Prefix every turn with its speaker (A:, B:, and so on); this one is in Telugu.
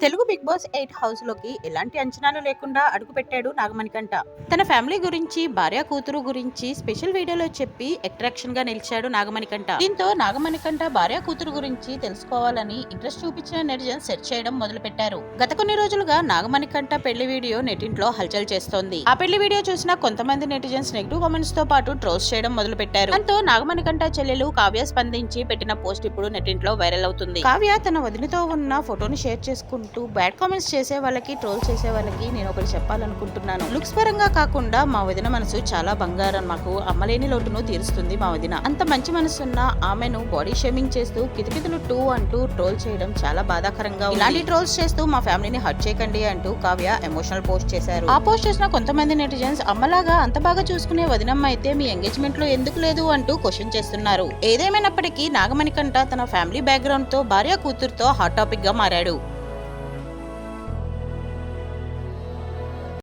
A: తెలుగు బిగ్ బాస్ ఎయిట్ హౌస్లోకి ఎలాంటి అంచనాలు లేకుండా అడుగుపెట్టాడు నాగమణికంట తన ఫ్యామిలీ గురించి భార్య కూతురు గురించి స్పెషల్ వీడియోలో చెప్పి అట్రాక్షన్గా నిలిచాడు నాగమణికంట దీంతో నాగమణికంట భార్య కూతురు గురించి తెలుసుకోవాలని ఇంట్రెస్ట్ చూపించిన నెటిజన్ సెర్చ్ చేయడం మొదలు పెట్టారు గత కొన్ని రోజులుగా నాగమణికంట పెళ్ళి వీడియో నెటింట్లో హల్చల్ చేస్తోంది. ఆ పెళ్ళి వీడియో చూసిన కొంతమంది నెటిజన్స్ నెగిటివ్ కామెంట్స్తో పాటు ట్రోల్స్ చేయడం మొదలు పెట్టారు దాంతో నాగమణికంట చెల్లెలు కావ్య స్పందించి పెట్టిన పోస్ట్ ఇప్పుడు నెటింట్లో వైరల్ అవుతుంది. కావ్య తన వదినతో ఉన్న ఫోటోని షేర్ చేసుకుంటూ బ్యాడ్ కామెంట్స్ చేసే వాళ్ళకి ట్రోల్ చేసే వాళ్ళకి నేను ఒకటి చెప్పాలనుకుంటున్నాను. లుక్స్ పరంగా కాకుండా మా వదిన మనసు చాలా బంగారం. మాకు అమ్మలేని లోటును తీరుస్తుంది మా వదిన. అంత మంచి మనసున్న ఆమెను బాడీ షేమింగ్ చేస్తూ కితకితలు టూ అంటూ ట్రోల్ చేయడం చాలా బాధాకరంగా ఇలాంటి ట్రోల్స్ చేస్తూ మా ఫ్యామిలీని హర్ట్ చేయకండి అంటూ కావ్య ఎమోషనల్ పోస్ట్ చేశారు. ఆ పోస్ట్ చేసిన కొంతమంది నెటిజన్స్ అమ్మలాగా అంత బాగా చూసుకునే వదినమ్మ అయితే మీ ఎంగేజ్మెంట్లో ఎందుకు లేదు అంటూ క్వశ్చన్ చేస్తున్నారు. ఏదేమైనప్పటికీ నాగమణికంట తన ఫ్యామిలీ బ్యాక్గ్రౌండ్తో భార్య కూతురుతో హాట్ టాపిక్గా మారాడు.